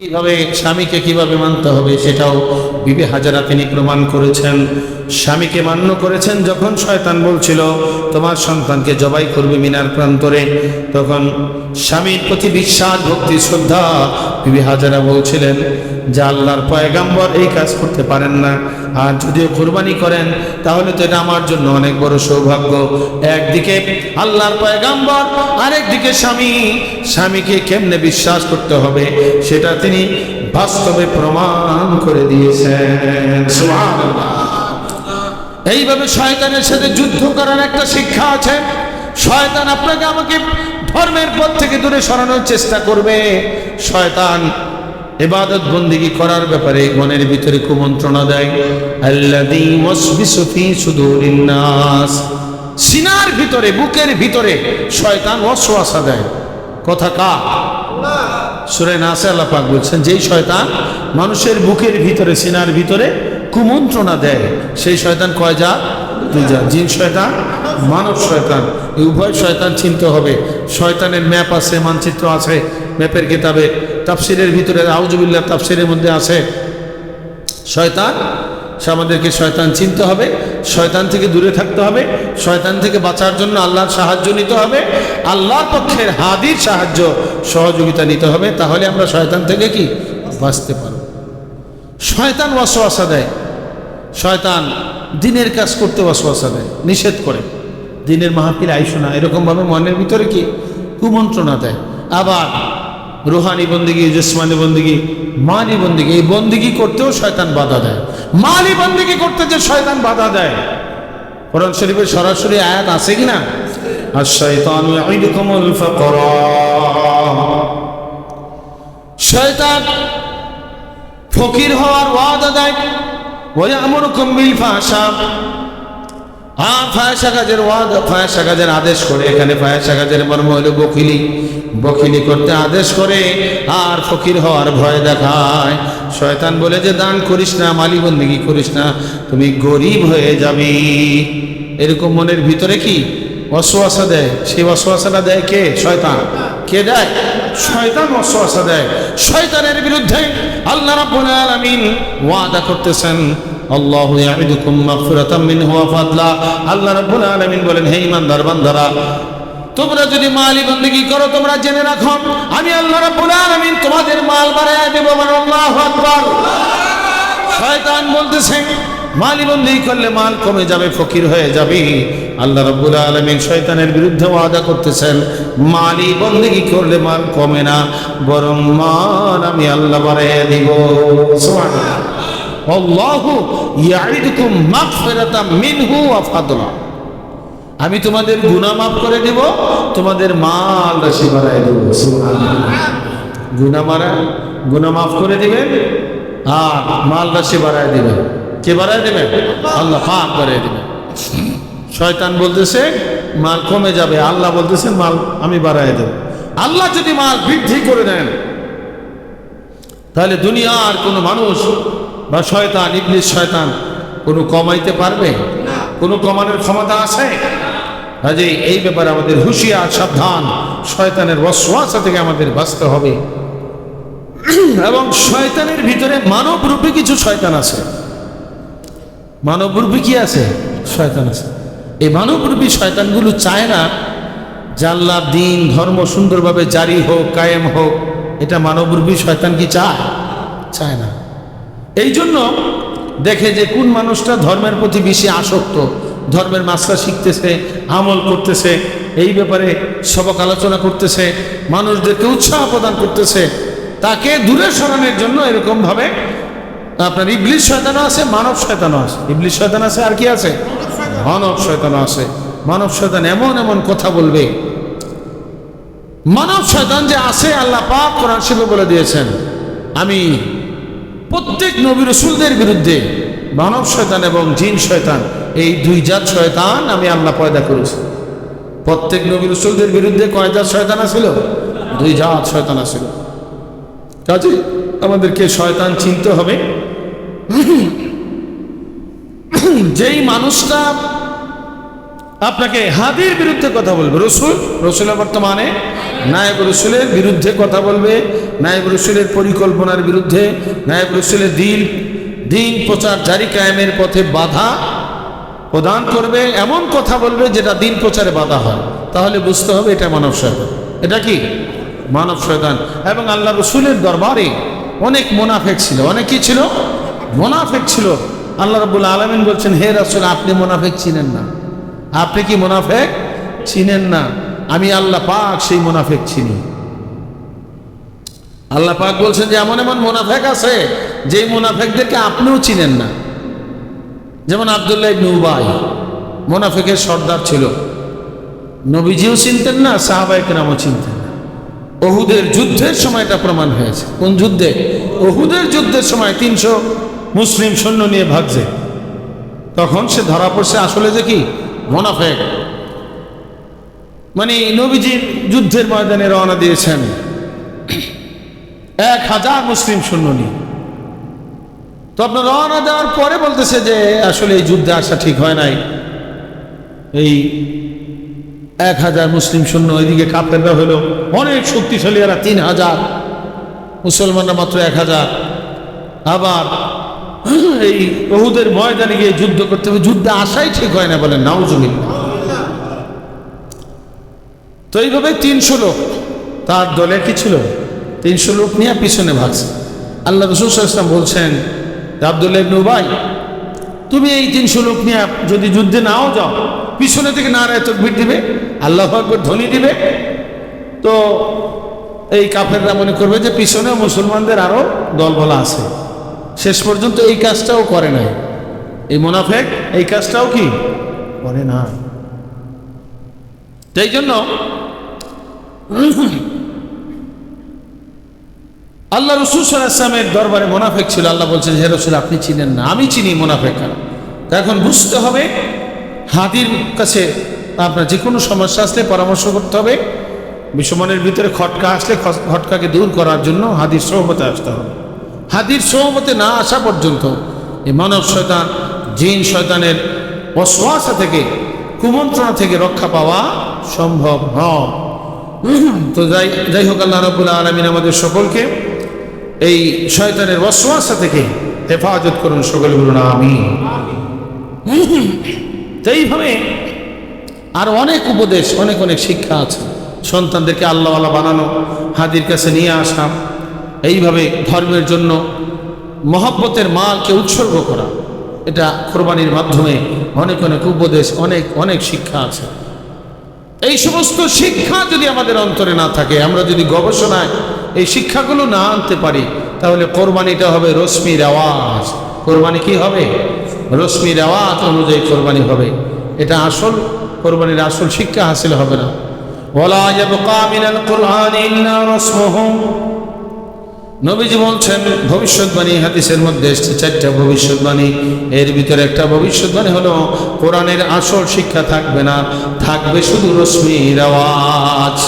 কীভাবে স্বামীকে কীভাবে মানতে হবে সেটাও বিবে হাজারা তিনি প্রমাণ করেছেন। স্বামীকে মান্য করেছেন যখন শয়তান বলছিল, তোমার সন্তানকে জবাই করবে মিনার প্রান্তরে। তখন স্বামীর প্রতি বিশ্বাস ভক্তি, শ্রদ্ধা। বিবি হাজারা বলছিলেন, যে আল্লাহর পয়গাম্বর এই কাজ করতে পারেন না। আর যদিও কোরবানি করেন, তাহলে তো এটা আমার জন্য অনেক বড় সৌভাগ্য। একদিকে আল্লাহর পয়গাম্বর, আরেকদিকে স্বামী। স্বামীকে কেমনে বিশ্বাস করতে হবে, সেটা তিনি বাস্তবে প্রমাণ করে দিয়েছেন। এইভাবে শয়তানের সাথে যুদ্ধ করার একটা শিক্ষা আছে। শয়তান আপনাকে আমাকে ধর্মের পথ থেকে দূরে সরানোর চেষ্টা করবে। শয়তান এবাদত বন্দিগি করার ব্যাপারে মনের ভিতরে কুমন্ত্রণা দেয়। সিনার ভিতরে, বুকের ভিতরে শয়তান ওয়াসওয়াসা দেয়। কথা কা? সুরে নাসে আল্লাহ পাক বলছেন, যেই শয়তান মানুষের বুকের ভিতরে, সিনার ভিতরে কুমন্ত্রণা দেয়। সেই শয়তান কয়, যা দুই যা। জিন শয়তান, মানব শয়তান, এই উভয় শয়তান চিনতে হবে। শয়তানের ম্যাপ আছে, মানচিত্র আছে, ম্যাপের কিতাবে। তাফসিরের ভিতরে আউজুবিল্লাহ তাফসিরের মধ্যে আছে, শয়তান, সে আমাদেরকে শয়তান চিনতে হবে, শয়তান থেকে দূরে থাকতে হবে, শয়তান থেকে বাঁচার জন্য আল্লাহর সাহায্য নিতে হবে, আল্লাহর পক্ষের হাদির সাহায্য সহযোগিতা নিতে হবে, তাহলে আমরা শয়তান থেকে কি? বাঁচতে পারব। শয়তান ওয়াসওয়াসা দেয়। শয়তান দিনের কাজ করতে ওয়াসওয়াসা দেয়, নিষেধ করে। দিনের মাহফিল আইসো না, এরকমভাবে মনের ভিতরে কি কুমন্ত্রণা দেয়? আবার রুহানি বন্দিগি জসমানি বন্দিগি মালি বন্দিগি, এই বন্দিগি করতেও শয়তান বাধা দেয়। মালি বন্দিগি করতে যে শয়তান বাধা দেয়। কোরআন শরীফের সরাসরি আয়াত আছে কি না? আর শয়তান শয়তান ফকির হওয়ার ওয়াদা দেয়। ওয়ায়ামুরুকুম বিল ফাহশা। ফায়াসা কাজের ওয়াদ কাজের আদেশ করে, এখানে ফায়াসা কাজের মর্ম হলো বকিলি বকিলি করতে আদেশ করে, আর ফকির হওয়ার ভয় দেখায়। শয়তান বলে যে, দান করিস না মালি বন্দিগি করিস না, তুমি গরিব হয়ে যাবে। এরকম মনের ভিতরে কি? অশ্বাসা দেয়। সেই অশ্বাসাটা দেয় কে? শয়তান। কে দেয়? শয়তান অশ্বাসা দেয়। শয়তানের বিরুদ্ধে আল্লাহ রাব্বুল আলামিন ওয়াদা করতেছেন, আল্লাহু ইয়াইদুকুম মাগফিরাতাম মিনহু ওয়া ফাদলা। আল্লাহ রাব্বুল আলামিন বলেন, হে ঈমানদার বান্দারা, তোমরা যদি মালি বন্দেগী করো, তোমরা জেনে রাখো, আমি আল্লাহ রাব্বুল আলামিন তোমাদের মাল বাড়ায় দেব বলো আল্লাহু আকবার। শয়তান বলতেছে মালি বন্দেগী করলে মাল কমে যাবে, ফকির হয়ে যাবে। আল্লাহ রাব্বুল আলামিন শয়তানের বিরুদ্ধে ওয়াদা করতেছেন মালি বন্দেগী করলে মাল কমে না, বরং মাল আমি আল্লাহ বাড়াইয়া দিব। আমি তোমাদের গুনাহ মাফ করে দেব, তোমাদের মাল রাশি বাড়ায় দেব। গুনাহ মারা গুনাহ মাফ করে দিবেন আর মাল রাশি বাড়ায় দিবেন। কে বাড়ায় দেবেন আল্লাহ পাক বাড়ায় দিবেন শয়তান বলতেছে, মাল কমে যাবে। আল্লাহ বলতেছেন মাল আমি বাড়ায় দেব। আল্লাহ যদি মাল বৃদ্ধি করে দেন, তাহলে দুনিয়ার কোনো মানুষ বা শয়তান, ইবলিস শয়তান কোনো কমাইতে পারবে? কোনো কমানোর ক্ষমতা আছে? কাজে এই ব্যাপারে আমাদের হুঁশিয়ার, সাবধান। শয়তানের ওয়াসওয়াসা থেকে আমাদের বাঁচতে হবে। এবং শয়তানের ভিতরে মানবরূপী কিছু শয়তান আছে। মানবরূপী কি আছে? শয়তান আছে। এই মানবরূপী শয়তানগুলো চায় না আল্লাহর দিন ধর্ম সুন্দরভাবে জারি হোক কায়েম হোক এটা মানবরূপী শয়তান কি চায়? চায় না। এই জন্য দেখে যে কোন মানুষটা ধর্মের প্রতি বেশি আসক্ত ধর্মের মাস্টার শিখতেছে আমল করতেছে এই ব্যাপারে সবক আলোচনা করতেছে মানুষদেরকে উৎসাহ প্রদান করতেছে তাকে দূরে সরানোর জন্য এরকমভাবে আপনার ইবলিশ শয়তানও আছে, মানব শয়তানও আছে। ইবলিশ শয়তান আছে আর কি আছে? মানব শয়তানও আছে। মানব শয়তান এমন এমন কথা বলবে। মানব শয়তান যে আছে, আল্লাহ পাক কোরআন শিবে বলে দিয়েছেন, আমি প্রত্যেক নবী রসুলদের বিরুদ্ধে মানব শয়তান এবং জিন শয়তান, এই দুই জাত শয়তান আমি আল্লাহ পয়দা করেছি। প্রত্যেক নবী রসুলদের বিরুদ্ধে কয় জাত শয়তান আছিল? দুই জাত শয়তান আছিল। কাজে আমাদেরকে শয়তান চিনতে হবে। যেই মানুষটা আপনাকে হাদির বিরুদ্ধে কথা বলবে, রসুল, রসুলের বর্তমানে নায়ব রসুলের বিরুদ্ধে কথা বলবে, নায়ব রসুলের পরিকল্পনার বিরুদ্ধে, নায়ব রসুলের দিন দিন প্রচার জারি কায়েমের পথে বাধা প্রদান করবে, এমন কথা বলবে যেটা দিন প্রচারে বাধা হয়। তাহলে বুঝতে হবে এটা মানব শয়তান এটা কি? মানব শয়তান। এবং আল্লাহ রসুলের দরবারে অনেক মোনাফেক ছিল। অনেক কি ছিল? মোনাফেক ছিল। আল্লাহ রবুল আলমিন বলছেন, হে রাসুল, আপনি মোনাফেক চিনেন না। আপনি কি মোনাফেক চিনেন না? আমি আল্লাহ পাক সেই মোনাফেক চিনি। আল্লাহ পাক বলছেন যে, এমন এমন মোনাফেক আছে, যেই মোনাফেকদেরকে আপনিও চিনেন না। যেমন আবদুল্লাহ ইবনে উবাই, মোনাফেকের সর্দার ছিল। নবীজিও চিনতেন না সাহাবাইকে নামও চিনতেন। না ওহুদের যুদ্ধের সময় এটা প্রমাণ হয়েছে। কোন যুদ্ধে? ওহুদের যুদ্ধের সময় তিনশো মুসলিম সৈন্য নিয়ে ভাগছে। তখন সে ধরা পড়ছে আসলে যে কি? মোনাফেক। মানে নবীজির যুদ্ধের ময়দানে রওনা দিয়েছেন। এক হাজার মুসলিম সৈন্য নিয়ে। তো আপনার রওনা দেওয়ার পরে বলতেছে যে, আসলে এই যুদ্ধে আসা ঠিক হয় নাই। এই এক হাজার মুসলিম সৈন্য এদিকে কাপেররা হলো। অনেক শক্তিশালী এরা, তিন হাজার। মুসলমানরা মাত্র এক হাজার। আবার এই বহুদের ময়দানে গিয়ে যুদ্ধ করতে হবে। যুদ্ধে আসাই ঠিক হয় না বলেন, নাউজুবিল্লাহ। তো এইভাবে তিনশো লোক, তার দলে কি ছিল তিনশো লোক নিয়ে পিছনে ভাগছে। আল্লাহ রসুল ইসলাম বলছেন, আবদুল্লাহ নুবাই তুমি এই তিনশো লোক নিয়ে যদি যুদ্ধে নাও যাও, পিছনে থেকে নারায় তকবির দিবে, আল্লাহ ধ্বনি দিবে। তো এই কাফেররা মনে করবে যে পিছনে মুসলমানদের আরও দলবলা আছে। শেষ পর্যন্ত এই কাজটাও করে নাই। এই মোনাফেক এই কাজটাও কি? করে না। তাই জন্য আল্লাহ রসুল সাল্লামের দরবারে মোনাফেক ছিল। আল্লাহ বলছেন, হে রসুল, আপনি চিনেন না, আমি চিনি মোনাফেক এখন বুঝতে হবে হাতির কাছে আপনার যে কোনো সমস্যা আসলে পরামর্শ করতে হবে। বিশ্বমানের ভিতরে খটকা আসলে খটকাকে দূর করার জন্য হাদির সহমতে আসতে হবে। হাদির সহমতে না আসা পর্যন্ত এই মানব শয়তান, জিন শয়তানের অশ্বাসা থেকে, কুমন্ত্রণা থেকে রক্ষা পাওয়া সম্ভব নয়। তো যাই যাই হোক, আল্লাহ রবুল্লা আলমিন আমাদের সকলকে এই শয়তানের ওয়াসওয়াসা থেকে হেফাজত করুন সকল বলুন আমি তো এইভাবে আর অনেক উপদেশ অনেক অনেক শিক্ষা আছে। সন্তানদেরকে আল্লাহওয়ালা বানানো হাদির কাছে নিয়ে আসা এইভাবে ধর্মের জন্য মহব্বতের মালকে উৎসর্গ করা এটা কোরবানির মাধ্যমে অনেক অনেক উপদেশ অনেক অনেক শিক্ষা আছে। এই সমস্ত শিক্ষা যদি আমাদের অন্তরে না থাকে আমরা যদি গবেষণায় এই শিক্ষাগুলো না আনতে পারি, তাহলে কোরবানিটা হবে রশ্মির আওয়াজ কোরবানি কি হবে? রশ্মির আওয়াজ অনুযায়ী কোরবানি হবে। এটা আসল, কোরবানির আসল শিক্ষা হাসিল হবে না। মিনাল কুরআনি ইল্লা রাসমুহু নবীজি বলছেন, ভবিষ্যৎবাণী হাদিসের মধ্যে এসছে চারটা ভবিষ্যৎবাণী। এর ভিতরে একটা ভবিষ্যৎবাণী হলো, কোরআনের আসল শিক্ষা থাকবে না, থাকবে শুধু রশ্মির আওয়াজ